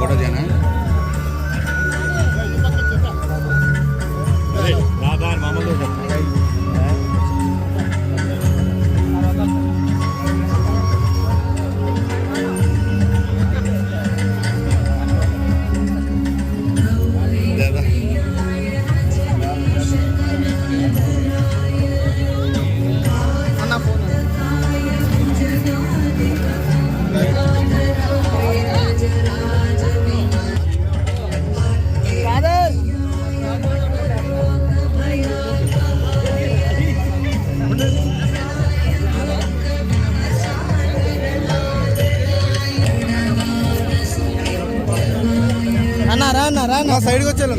কটা জানা అన్న రా అన్న రా సైడ్కి వచ్చేయాలి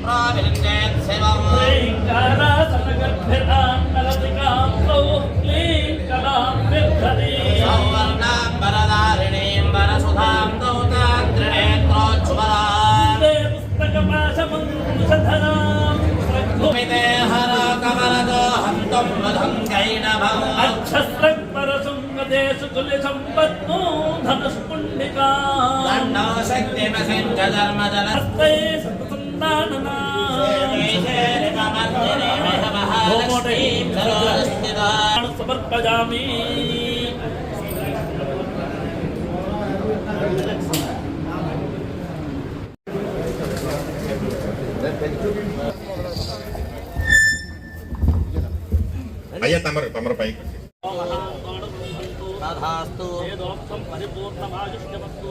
ద్రవపదం విప్రావిలించేత్ శివం సౌవర్ణాం వరదారిణీం వరసుధాం దౌతాం త్రినేత్రోచ్చువరాం భూమితే సమర్పయామి. అయ్యా తమరు తమరు పైకి. పరిపూర్ణమాయుష్యమస్తు.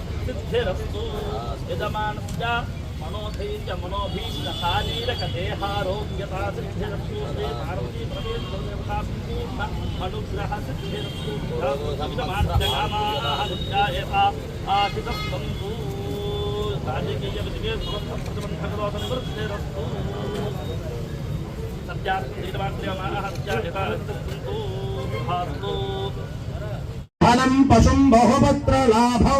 सिद्धिरस्तु यजमानस्य मनोधैर्यमनोभीष्टहानीरकदेहारोग्यता सिद्धिरस्तु श्री पार्वती प्रवेशनुग्रह सिद्धिरस्तु राजकीयविदिके समस्तप्रतिबन्धकदोषनिवृत्तिरस्तु बहुपत्र लाभौ।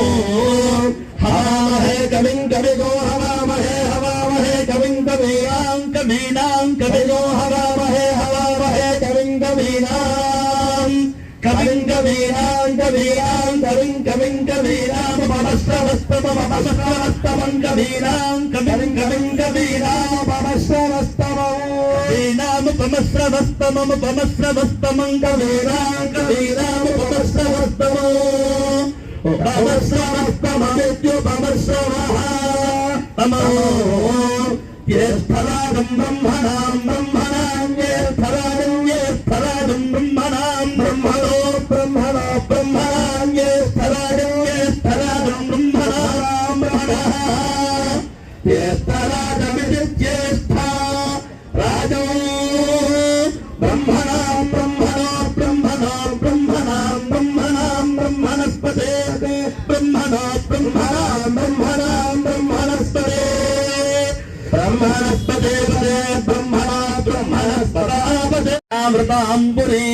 గణపతో హవామహే కవిం కవిగో హవామహే హవామహే కవిం కవీనాం కవీనాం కవిగో హవామహే హవామహే కవిం కవీనాం కవిం కవీనాం కవీనాం కవిం కవిం కవీనాం పమస్రవస్తమమస్రవస్తమం కవీనాం కవిం కవిం కవీనాం పమస్రవస్తమం కవీనాం పమస్రవస్తమం పమస్రవస్తమం కవీనాం కవీనాం పమస్రవస్తమం బ్రహ్మణస్పదే పదే బ్రహ్మణా సదాంబురీ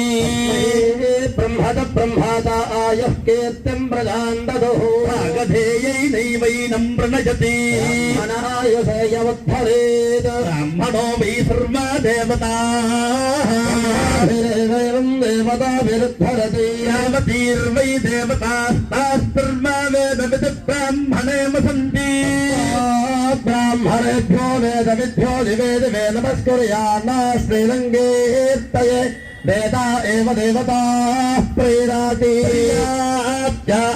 బ్రహ్మద బ్రహ్మాద ఆయ కీర్తిం ప్రజాందదుః భాగధేయైనైవైనం ప్రణజతి బ్రహ్మణాయుషేయవద్ధరేత్ బ్రాహ్మణో వై సర్వ దేవతా देवताभिरुद्धरति यावतीर्वै देवतास्तास्पर्मा वेदमिति वेद ब्राह्मणेभ्यो वेदविद्यो निवेदवे नमस्कुर्याणाश्रीरङ्गेत्तये वेदा एव देवताः प्रेराति।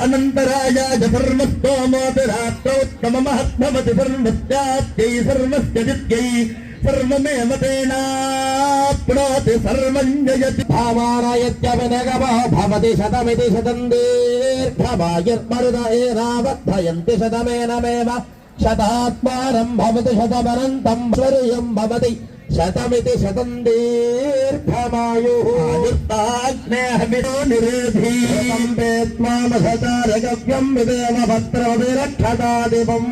अनन्तराय च सर्वस्तोमोऽपि रात्रौ सर्वस्य जित्यै सर्वमेव तेना। తేనాప్నోతి సర్వం జయతి భావారాయత్యవినగమో భవతి శతమితి శతం దీర్ఘమాయుర్మరుద ఏనావద్ధయంతి శతమేనమేవ శతాత్మానం భవతి శతమనంతం స్వర్యం భవతి శతమితి శతం దీర్ఘమాయు ఆయుర్తాగ్నేహమిదో నిరేధి. వేత్మామసచారగవ్యం విదేవ భద్రవిరక్షతాదివం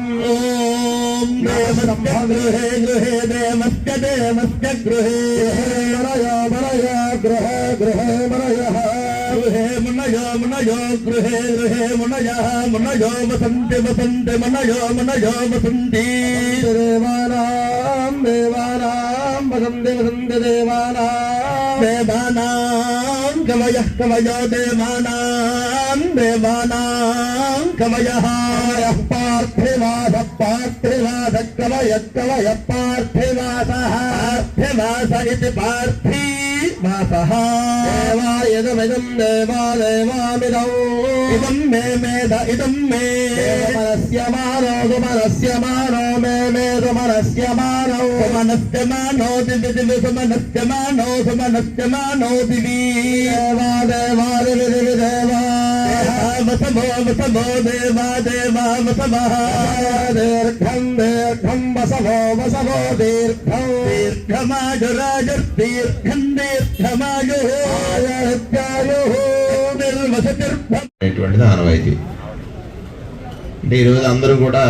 ఓం దేవస్య గృహే గృహే దేవస్య దేవస్య గృహే. మరయ మరయ గృహే గృహే మరయ గృహే మునయో మునయో గృహే గృహే మునయ. మునయో వసంతి వసంతి మనయో మనయో వసంతి. దేవానాం దేవానాం వసంతి వసంతి దేవానాం. దేవానాం. కవయ కవయో దేవానాం దేవానాం కవయ పార్థివాస పార్థివాస కవయ కవయ పార్థివాస పార్థివాస ఇది పార్థీ వాసః దేవాయదమిదం దేవా దేవామిదం ఇదం మే మేధ ఇదం మే మనస్య మానో సుమనస్య మానో మే మే సుమనస్య మానో సుమనస్య మానో దివి దివి సుమనస్య మానో సుమనస్య మానో దివి దేవా దేవా దివి దివి వసమో వసమో దేవా దేవా వసమః దీర్ఘం దీర్ఘం వసమో వసమో దీర్ఘం దీర్ఘమాజురాజుర్దీర్ఘం దీర్ఘమాయు ఆయుర్గాయు నిర్వసతిర్భం అనేటువంటిది ఆనవాయితీ. అంటే ఈరోజు అందరూ కూడా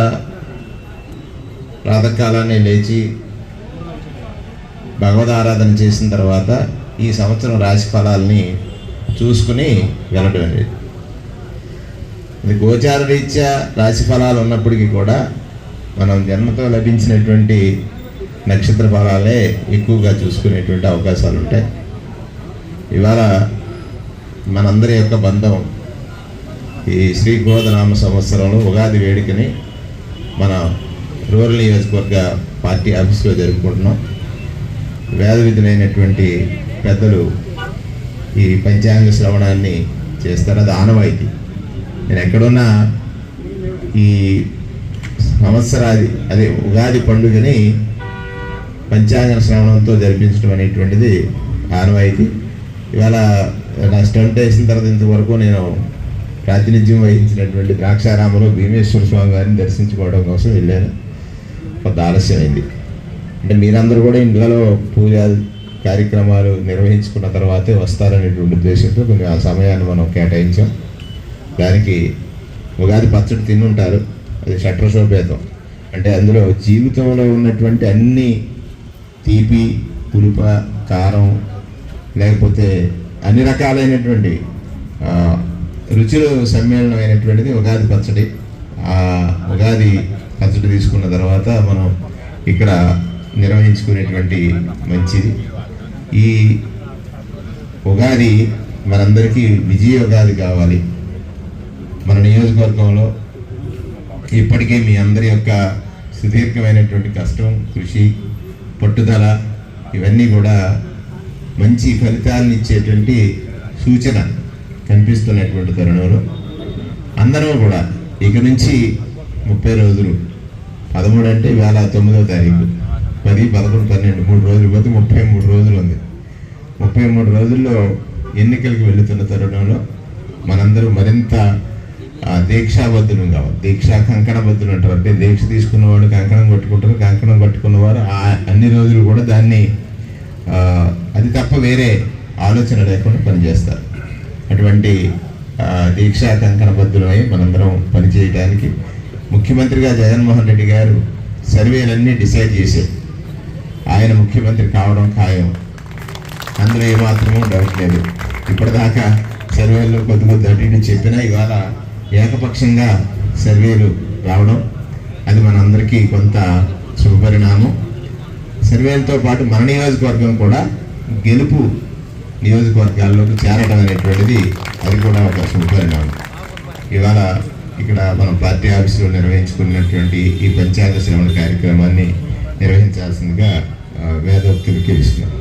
ప్రాతకాలాన్ని లేచి భగవద్ ఆరాధన చేసిన తర్వాత ఈ సంవత్సరం రాశి ఫలాల్ని చూసుకుని వెళ్ళడం అనేది. ఇది గోచార రీత్యా రాశి ఫలాలు ఉన్నప్పటికీ కూడా మనం జన్మతో లభించినటువంటి నక్షత్ర ఫలాలే ఎక్కువగా చూసుకునేటువంటి అవకాశాలు ఉంటాయి. ఇవాళ మనందరి యొక్క బంధం ఈ శ్రీ గోదనామ సంవత్సరంలో ఉగాది వేడుకని మన రూరల్ నియోజకవర్గ పార్టీ ఆఫీస్లో జరుపుకుంటున్నాం. వేద విధులైనటువంటి పెద్దలు ఈ పంచాంగ శ్రవణాన్ని చేస్తారు? అది ఆనవాయితీ. నేను ఎక్కడున్నా ఈ సంవత్సరాది అదే ఉగాది పండుగని పంచాంగ శ్రవణంతో జరిపించడం అనేటువంటిది ఆనవాయితీ. ఇవాళ నా స్టంట్ వేసిన తర్వాత ఇంతవరకు నేను ప్రాతినిధ్యం వహించినటువంటి ద్రాక్షారామలో భీమేశ్వర స్వామి గారిని దర్శించుకోవడం కోసం వెళ్ళాను. కొంత ఆలస్యమైంది అంటే మీరందరూ కూడా ఇంట్లో పూజ కార్యక్రమాలు నిర్వహించుకున్న తర్వాతే వస్తారనేటువంటి ఉద్దేశంతో కొంచెం ఆ సమయాన్ని మనం కేటాయించాం. దానికి ఉగాది పచ్చడి తినుంటారు. అది షట్రశోపేతం అంటే అందులో జీవితంలో ఉన్నటువంటి అన్ని తీపి పులుప కారం లేకపోతే అన్ని రకాలైనటువంటి రుచులు సమ్మేళనం సమ్మేళనమైనటువంటిది ఉగాది పచ్చడి. ఆ ఉగాది కన్సల్ట్ తీసుకున్న తర్వాత మనం ఇక్కడ నిర్వహించుకునేటువంటి మంచిది. ఈ ఉగాది మనందరికీ విజయ ఉగాది కావాలి. మన నియోజకవర్గంలో ఇప్పటికే మీ అందరి యొక్క సుదీర్ఘమైనటువంటి కష్టం కృషి పట్టుదల ఇవన్నీ కూడా మంచి ఫలితాలను ఇచ్చేటువంటి సూచన కనిపిస్తున్నటువంటి తరుణంలో అందరూ కూడా ఇక నుంచి ముప్పై రోజులు పదమూడు అంటే వేల తొమ్మిదవ తారీఖు. పది పదకొండు పన్నెండు మూడు రోజులు పోతే ముప్పై మూడు రోజులు ఉంది. ముప్పై మూడు రోజుల్లో ఎన్నికలకు వెళుతున్న తరుణంలో మనందరూ మరింత దీక్షాబద్ధులు కావాలి. దీక్షా కంకణబద్ధులు అంటారు. అంటే దీక్ష తీసుకున్నవాడు కంకణం కొట్టుకుంటారు. కంకణం కట్టుకున్నవారు ఆ అన్ని రోజులు కూడా దాన్ని అది తప్ప వేరే ఆలోచన లేకుండా పనిచేస్తారు. అటువంటి దీక్షా కంకణబద్ధులమై మనందరం పనిచేయడానికి ముఖ్యమంత్రిగా జగన్మోహన్ రెడ్డి గారు సర్వేలన్నీ డిసైడ్ చేశారు. ఆయన ముఖ్యమంత్రి కావడం ఖాయం. అందులో ఏమాత్రమూ డౌట్ లేదు. ఇప్పటిదాకా సర్వేల్లో కొద్ది కొద్ది అటు చెప్పినా ఇవాళ ఏకపక్షంగా సర్వేలు రావడం అది మనందరికీ కొంత శుభపరిణామం. సర్వేలతో పాటు మన నియోజకవర్గం కూడా గెలుపు నియోజకవర్గాల్లోకి చేరడం అనేటువంటిది అది కూడా ఒక శుభపరిణామం. ఇవాళ ఇక్కడ మన పార్టీ ఆఫీసులో నిర్వహించుకున్నటువంటి ఈ పంచాంగ శ్రవణ కార్యక్రమాన్ని నిర్వహించాల్సిందిగా వేదోక్తులు వేదోక్తులకి ఇస్తున్నాం